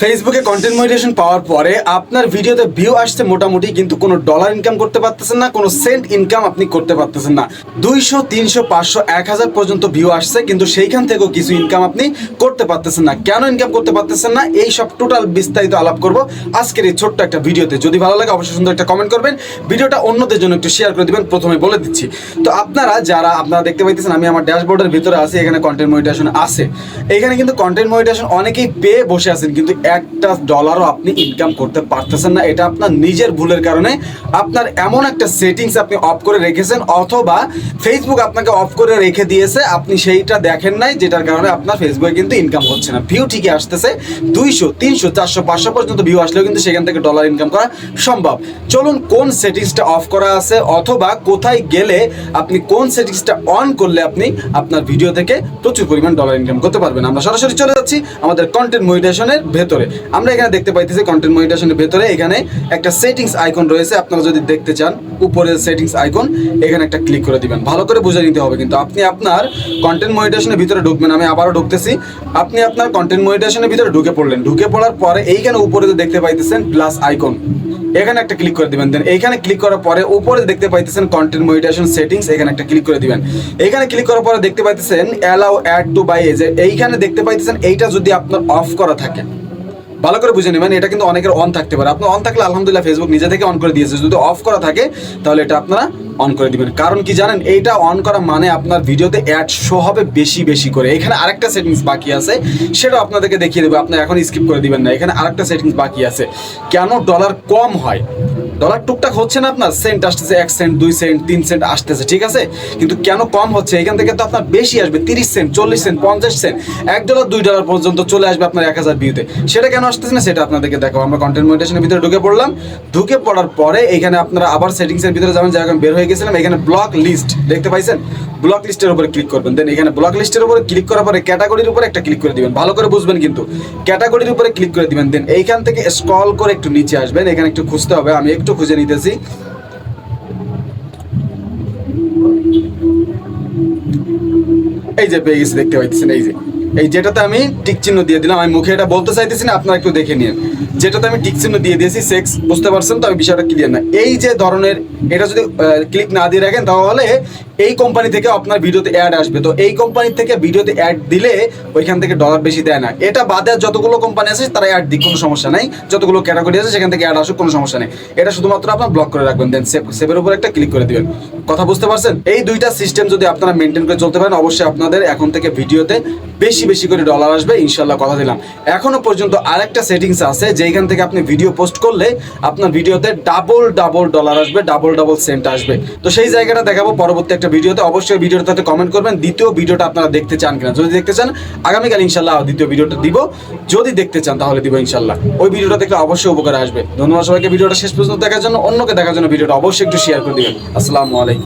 ফেসবুকে content monetisation পাওয়ার পরে আপনার ভিডিওতে ভিউ আসছে মোটামুটি, কিন্তু কোনো ডলার ইনকাম করতে পারতেছেন না, কোনো সেন্ট ইনকাম আপনি করতে পারতেছেন না। দুইশো, তিনশো, পাঁচশো, এক হাজার পর্যন্ত ভিউ আসছে, কিন্তু সেইখান থেকেও কিছু ইনকাম আপনি করতে পারতেছেন না। কেন ইনকাম করতে পারতেছেন না? এই সব টোটাল বিস্তারিত আলাপ করব আজকের এই ছোট্ট একটা ভিডিওতে যদি ভালো লাগে, অবশ্যই সুন্দর একটা কমেন্ট করবেন। ভিডিওটা অন্যদের জন্য একটু শেয়ার করে দিবেন, প্রথমে বলে দিচ্ছি। তো আপনারা যারা, আপনারা দেখতে পাইতেছেন, আমি আমার ড্যাশবোর্ডের ভিতরে আছি, এখানে কন্টেন্ট মনিটেশন আছে। এখানে কিন্তু কন্টেন্ট মনিটেশন অনেকেই পেয়ে বসে আছেন, কিন্তু একটা ডলারও আপনি ইনকাম করতে পারতেছেন না। এটা আপনার নিজের ভুলের কারণে আপনার এমন একটা সেটিংস আপনি অফ করে রেখেছেন, অথবা ফেসবুক আপনাকে অফ করে রেখে দিয়েছে, আপনি সেইটা দেখেন নাই, যেটার কারণে আপনার ফেসবুকে কিন্তু ইনকাম হচ্ছে না। ভিউ ঠিকই আসতেছে, দুইশো, তিনশো, চারশো, পাঁচশো পর্যন্ত ভিউ আসলেও কিন্তু সেখান থেকে ডলার ইনকাম করা সম্ভব। চলুন কোন সেটিংসটা অফ করা আছে, অথবা কোথায় গেলে আপনি কোন সেটিংসটা অন করলে আপনি আপনার ভিডিও থেকে প্রচুর পরিমাণ ডলার ইনকাম করতে পারবেন। আমরা সরাসরি চলে যাচ্ছি আমাদের কন্টেন্ট মনিটেশনের ভেতরে। আমরা এখানে দেখতে পাইতেছি কন্টেন্ট মনিটেশনের ভেতরে এখানে একটা সেটিংস আইকন রয়েছে, আপনারা যদি দেখতে চান উপরে সেটিংস আইকন এখানে একটা ক্লিক করে দিবেন। ভালো করে বুঝে নিতে হবে কিন্তু আপনি আপনার কন্টেন্ট মনিটেশনের ভিতরে ঢুকবেন, আমি আবারও ঢুকতেছি। আপনি আপনার কন্টেন্ট মনিটেশনের ভিতরে ঢুকে পড়লেন। ঢুকে পড়ার পরে এইখানে উপরে দেখতে পাইতেছেন প্লাস আইকন এখানে একটা ক্লিক করে দিবেন। দেন এইখানে ক্লিক করার পরে উপরে দেখতে পাইতেছেন কন্টেন্ট মনিটেশন সেটিংস এখানে একটা ক্লিক করে দিবেন। এখানে ক্লিক করার পরে দেখতে পাইতেছেন অ্যালাউ অ্যাড টু বাই যে এইখানে দেখতে পাইতেছেন এইটা যদি আপনার অফ করা থাকে। ভালো করে বুঝে নেবেন, এটা কিন্তু অনেকের অন থাকতে পারে। আপনার অন থাকলে আলহামদুলিল্লাহ ফেসবুক নিজে থেকে অন করে দিয়েছে। যদি অফ করা থাকে, তাহলে এটা আপনারা অন করে দিবেন। কারণ কি জানেন, এইটা অন করা মানে আপনার ভিডিওতে অ্যাড শো হবে বেশি বেশি করে। এখানে আরেকটা সেটিংস বাকি আছে সেটা আপনাদেরকে দেখিয়ে দেবো। আপনি এখন স্কিপ করে দিবেন না। এখানে আরেকটা সেটিংস বাকি আছে। কেন ডলার কম হয়? ডলার টুকটাক হচ্ছে না আপনার? সেন্ট আসতেছে, এক সেন্ট দুই সেন্ট তিন সেন্ট আসতেছে, ঠিক আছে? কিন্তু কেন কম হচ্ছে? এখান থেকে তো আপনার বেশি আসবে। তিরিশ সেন্ট চল্লিশ সেন্ট পঞ্চাশ সেন্ট এক ডলার দুই ডলার পর্যন্ত চলে আসবে আপনার এক হাজার ভিউতে সেটা কেন আসতেছে না? সেটা আপনাদেরকে দেখো আমরা কন্টেন্ট মনিটেশনের ভিতরে ঢুকে পড়লাম। ঢুকে পড়ার পরে এখানে আপনারা আবার সেটিংসের ভিতরে যাবেন। যেরকম বের হয়ে গেছিলাম, এখানে ব্লক লিস্ট দেখতে পাইছেন? ব্লক লিস্টের উপরে ক্লিক করবেন। দেন এখানে ব্লক লিস্টের উপরে ক্লিক করার পরে ক্যাটাগরির উপরে একটা ক্লিক করে দিবেন। ভালো করে বুঝবেন কিন্তু। ক্যাটাগরির উপরে ক্লিক করে দিবেন। দেন এইখান থেকে স্ক্রল করে একটু নিচে আসবেন। এখানে একটু খুঁজতে হবে। আমি একটু খুঁজে নিতেছি। এই যে পেয়ে গেছি দেখতে পাইতেছেন, এই যে। এই যেটাতে আমি টিক চিহ্ন দিয়ে দিলাম। আমি মুখে এটা বলতে চাইতেছি না, আপনারা একটু দেখে নিন। যেটাতে আমি টিক চিহ্ন দিয়ে দিয়েছি, সেক্স, বুঝতে পারছেন তো? আমি বিষয়টা ক্লিয়ার না। এই যে ধরনের, এটা যদি ক্লিক না দিয়ে রাখেন তাহলে এই কোম্পানি থেকে আপনার ভিডিওতে অ্যাড আসবে। তো এই কোম্পানি থেকে ভিডিওতে অ্যাড দিলে ওইখান থেকে ডলার বেশি দেয় না। এটা বাদে যতগুলো কোম্পানি আছে, তারা অ্যাড দিক, কোনো সমস্যা নাই। যতগুলো ক্যাটাগরি আছে, সেখান থেকে অ্যাড আসুক, কোনো সমস্যা নেই। এটা শুধুমাত্র আপনার ব্লক করে রাখবেন দেন সেভ সেভের উপর একটা ক্লিক করে দিবেন। কথা বুঝতে পারছেন? এই দুইটা সিস্টেম যদি আপনারা মেনটেন করে চলতে পারেন, অবশ্যই আপনাদের এখন থেকে ভিডিওতে বেশি বেশি করে ডলার আসবে ইনশাল্লাহ কথা দিলাম। এখনও পর্যন্ত আরেকটা সেটিংস আছে যেখান থেকে আপনি ভিডিও পোস্ট করলে আপনার ভিডিওতে ডাবল ডাবল ডলার আসবে ডাবল ডাবল সেন্ট আসবে। তো সেই জায়গাটা দেখাবো, পরবর্তী একটা ভিডিওতে, অবশ্যই ভিডিওটাতে কমেন্ট করবেন। দ্বিতীয় ভিডিওটা আপনারা দেখতে চান কিনা? যদি দেখতে চান, আগামীকাল ইনশাল্লাহ দ্বিতীয় ভিডিওটা দিব। যদি দেখতে চান, তাহলে দিব ইনশাল্লাহ। ওই ভিডিওটা দেখলে অবশ্যই উপকার আসবে। ধন্যবাদ সবাইকে। ভিডিওটা শেষ পর্যন্ত দেখার জন্য, অন্যকে দেখার জন্য ভিডিওটা অবশ্যই একটু শেয়ার করে দিবেন। আসসালামু আলাইকুম।